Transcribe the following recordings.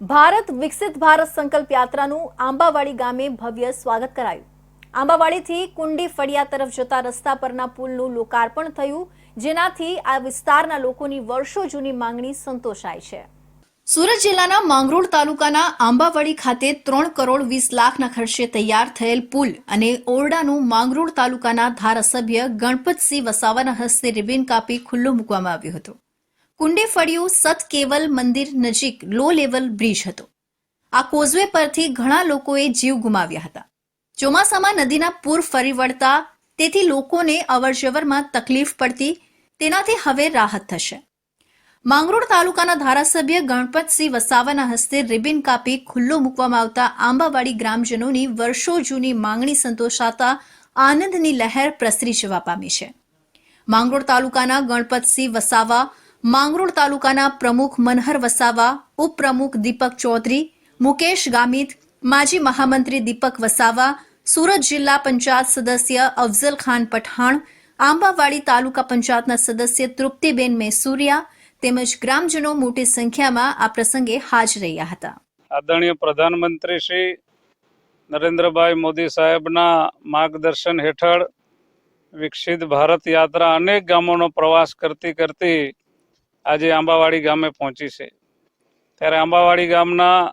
ભારત વિકસિત ભારત સંકલ્પ યાત્રાનું આંબાવાડી ગામે ભવ્ય સ્વાગત કરાયું. આંબાવાડીથી કુંડી ફળિયા તરફ જતા રસ્તા પરના પુલનું લોકાર્પણ થયું, જેનાથી આ વિસ્તારના લોકોની વર્ષો જૂની માંગણી સંતોષાય છે. સુરત જિલ્લાના માંગરોળ તાલુકાના આંબાવાડી ખાતે ત્રણ કરોડ વીસ લાખના ખર્ચે તૈયાર થયેલ પુલ અને ઓરડાનું માંગરોળ તાલુકાના ધારાસભ્ય ગણપતસિંહ વસાવાના હસ્તે રિબિન કાપી ખુલ્લો મૂકવામાં આવ્યો હતો. કુંડે ફળિયું સત કેવલ મંદિર નજીક લો લેવલ બ્રિજ હતો. આ કોઝવે પરથી ઘણા લોકોએ જીવ ગુમાવ્યા હતા. ચોમાસામાં નદીના પૂર ફરી વળતા તેથી લોકોને અવરજવરમાં તકલીફ પડતી તેનાથી હવે રાહત થશે. માંગરોળ તાલુકાના ધારાસભ્ય ગણપતસિંહ વસાવાના હસ્તે રિબિન કાપી ખુલ્લો મૂકવામાં આવતા આંબાવાડી ગ્રામજનોની વર્ષો જૂની માંગણી સંતોષાતા આનંદની લહેર પ્રસરી જવા પામી છે. માંગરોળ તાલુકાના ગણપતસિંહ વસાવા માંગરોળ તાલુકાના પ્રમુખ મનહર વસાવા, ઉપપ્રમુખ દીપક ચૌધરી, મુકેશ ગામિત, માજી મહામંત્રી દીપક વસાવા, સુરત જિલ્લા પંચાયત સદસ્ય અફઝલ ખાન પઠાણ, આંબાવાડી તાલુકા પંચાયતના સદસ્ય તૃપ્તિબેન મેસુરિયા તેમજ ગ્રામજનો મોટી સંખ્યામાં આ પ્રસંગે હાજર રહ્યા હતા. આદરણીય પ્રધાનમંત્રી શ્રી નરેન્દ્રભાઈ મોદી સાહેબના માર્ગદર્શન હેઠળ વિકસિત ભારત યાત્રા અનેક ગામોનો પ્રવાસ કરતી કરતી આજે આંબાવાડી ગામે પહોંચી છે. ત્યારે આંબાવાડી ગામના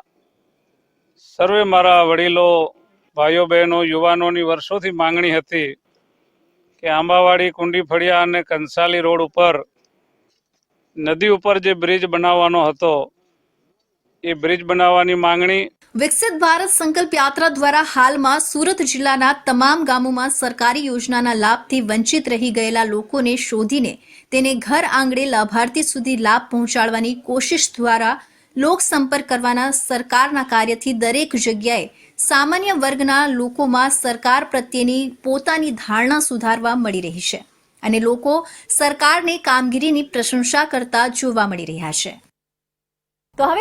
સર્વે મારા વડીલો, ભાઈઓ, બહેનો, યુવાનોની વર્ષોથી માંગણી હતી કે આંબાવાડી કુંડી ફળિયા અને કંસાલી રોડ ઉપર, નદી ઉપર જે બ્રિજ બનાવવાનો હતો, એ બ્રિજ બનાવવાની માંગણી વિકસિત ભારત સંકલ્પ યાત્રા દ્વારા હાલમાં સુરત જિલ્લાના તમામ ગામોમાં સરકારી યોજનાના લાભથી વંચિત રહી ગયેલા લોકોને શોધીને તેને ઘર આંગણે લાભાર્થી સુધી લાભ પહોંચાડવાની કોશિશ દ્વારા લોક સંપર્ક કરવાના સરકારના કાર્યથી દરેક જગ્યાએ સામાન્ય વર્ગના લોકોમાં સરકાર પ્રત્યેની પોતાની ધારણા સુધારવા મળી રહી છે અને લોકો સરકારની કામગીરીની પ્રશંસા કરતા જોવા મળી રહ્યા છે. તો હવે